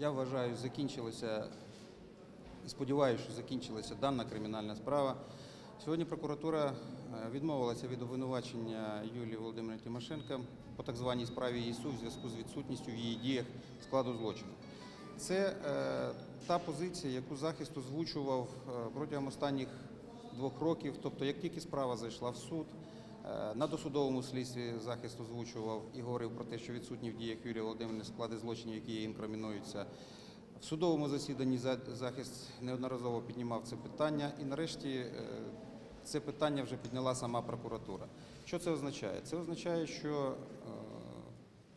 Я вважаю, закінчилася і сподіваюся, що закінчилася дана кримінальна справа. Сьогодні прокуратура е, відмовилася від обвинувачення Юлії Володимирівни Тимошенко по так званій справі ЄСУ в зв'язку з відсутністю в її діях складу злочину. Це е, та позиція, яку захист озвучував е, протягом останніх двох років. Тобто, як тільки справа зайшла в суд, на досудовому слідстві захист озвучував і говорив про те, що відсутні в діях Юлії Володимирівни склади злочинів, які інкримінуються. В судовому засіданні за- захист неодноразово піднімав це питання, і нарешті е, це питання вже підняла сама прокуратура. Що це означає? Це означає, що е,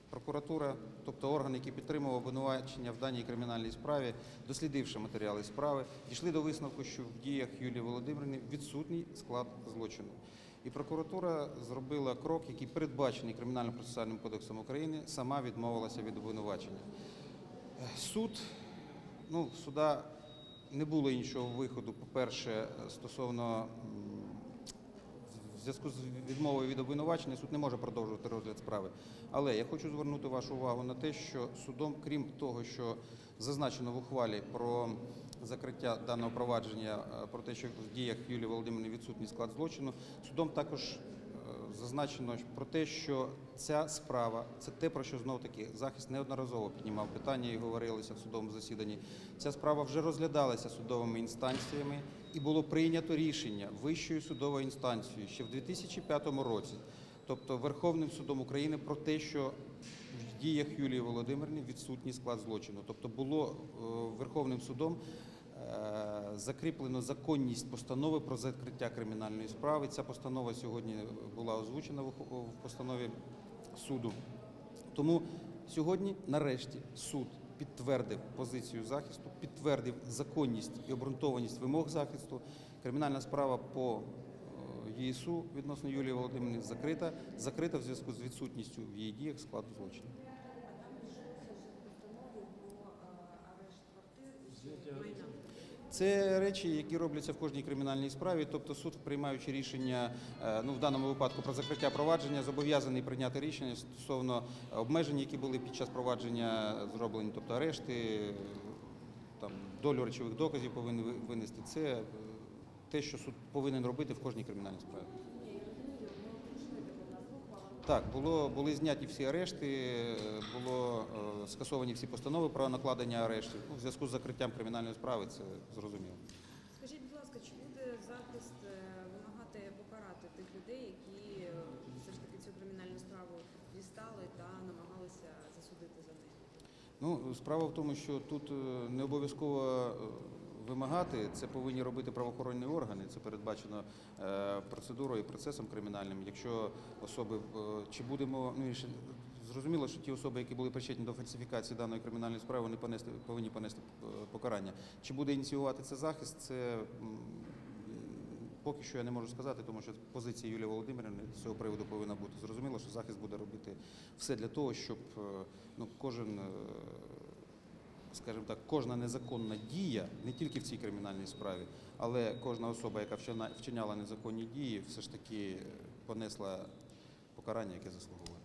прокуратура, тобто орган, який підтримував обвинувачення в даній кримінальній справі, дослідивши матеріали справи, дійшли до висновку, що в діях Юлії Володимирівни відсутній склад злочину. І прокуратура зробила крок, який передбачений Кримінально-процесуальним кодексом України, сама відмовилася від обвинувачення. Суд, ну, суда не було іншого виходу, по-перше, стосовно в зв'язку з відмовою від обвинувачення суд не може продовжувати розгляд справи. Але я хочу звернути вашу увагу на те, що судом, крім того, що зазначено в ухвалі про закриття даного провадження, е, про те, що в діях Юлії Володимирівни відсутній склад злочину, судом також е, зазначено про те, що ця справа це те, про що знов таки захист неодноразово піднімав питання і говорилося в судовому засіданні. Ця справа вже розглядалася судовими інстанціями і було прийнято рішення вищою судовою інстанцією ще в 2005 році, тобто Верховним судом України, про те, що в діях Юлії Володимирівни відсутній склад злочину. Тобто було е, Верховним судом е, закріплено законність постанови про закриття кримінальної справи. Ця постанова сьогодні була озвучена в постанові суду. Тому сьогодні, нарешті, суд підтвердив позицію захисту, підтвердив законність і обґрунтованість вимог захисту. Кримінальна справа по ЄСУ відносно Юлії Володимирівни закрита, закрита в зв'язку з відсутністю в її діях складу злочину. Це речі, які робляться в кожній кримінальній справі. Тобто суд, приймаючи рішення, е, ну в даному випадку про закриття провадження, зобов'язаний прийняти рішення стосовно обмежень, які були під час провадження зроблені, тобто арешти, там долю речових доказів повинен винести. Це е, те, що суд повинен робити в кожній кримінальній справі. Так, було, були зняті всі арешти, е, було е, скасовані всі постанови про накладення арештів. Ну, в зв'язку з закриттям кримінальної справи це зрозуміло. Скажіть, будь ласка, чи буде захист е, вимагати покарати тих людей, які е, все ж таки цю кримінальну справу дістали та намагалися засудити за неї? Ну, справа в тому, що тут е, не обов'язково вимагати, це повинні робити правоохоронні органи. Це передбачено е, процедурою і процесом кримінальним. Якщо особи е, чи будемо ну зрозуміло, що ті особи, які були причетні до фальсифікації даної кримінальної справи, вони понести повинні понести е, покарання. Чи буде ініціювати це захист? Це Поки що я не можу сказати, тому що позиція Юлії Володимирівни з цього приводу повинна бути. Зрозуміло, що захист буде робити все для того, щоб ну, кожен, скажімо так, кожна незаконна дія, не тільки в цій кримінальній справі, але кожна особа, яка вчиняла незаконні дії, все ж таки понесла покарання, яке заслуговує.